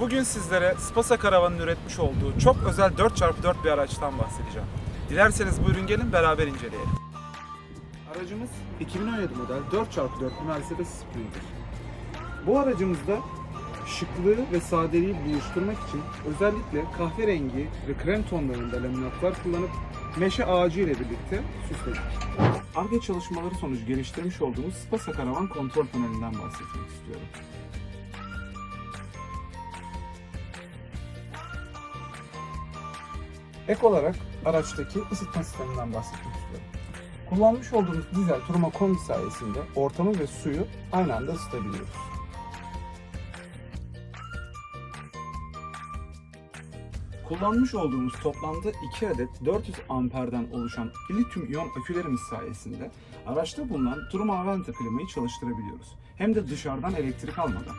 Bugün sizlere Spasa Karavan'ın üretmiş olduğu çok özel 4x4 bir araçtan bahsedeceğim. Dilerseniz buyurun gelin beraber inceleyelim. Aracımız 2017 model 4x4 bir Mercedes Sprinter. Bu aracımızda şıklığı ve sadeliği buluşturmak için özellikle kahverengi ve krem tonlarında laminatlar kullanıp meşe ağacı ile birlikte süsledik. ARGE çalışmaları sonucu geliştirmiş olduğumuz Spasa Karavan kontrol panelinden bahsetmek istiyorum. Ek olarak araçtaki ısıtma sisteminden bahsetmek istiyorum. Kullanmış olduğumuz dizel turma kombi sayesinde ortamı ve suyu aynı anda ısıtabiliyoruz. Kullanmış olduğumuz toplamda 2 adet 400 amperden oluşan lityum iyon akülerimiz sayesinde araçta bulunan Turma Aventa klimayı çalıştırabiliyoruz. Hem de dışarıdan elektrik almadan.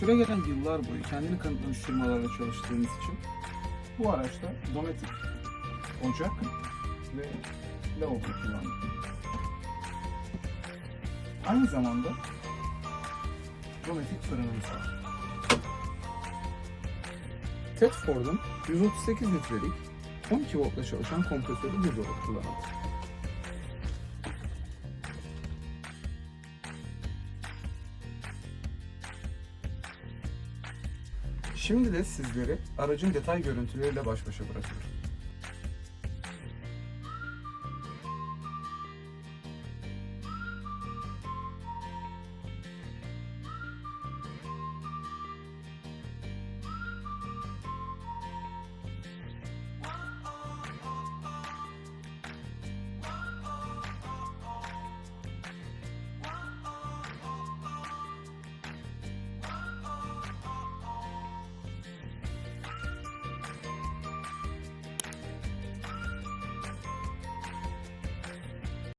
Süre gelen yıllar boyu kendini kanıtlamış firmalarla çalıştığımız için bu araçta dometik, ocak ve lavabo kullandık. Aynı zamanda dometik fırınımız var. Tedford'un 138 litrelik 12 voltla çalışan kompresörü burada kullanıldı. Şimdi de sizleri aracın detay görüntüleriyle baş başa bırakıyorum.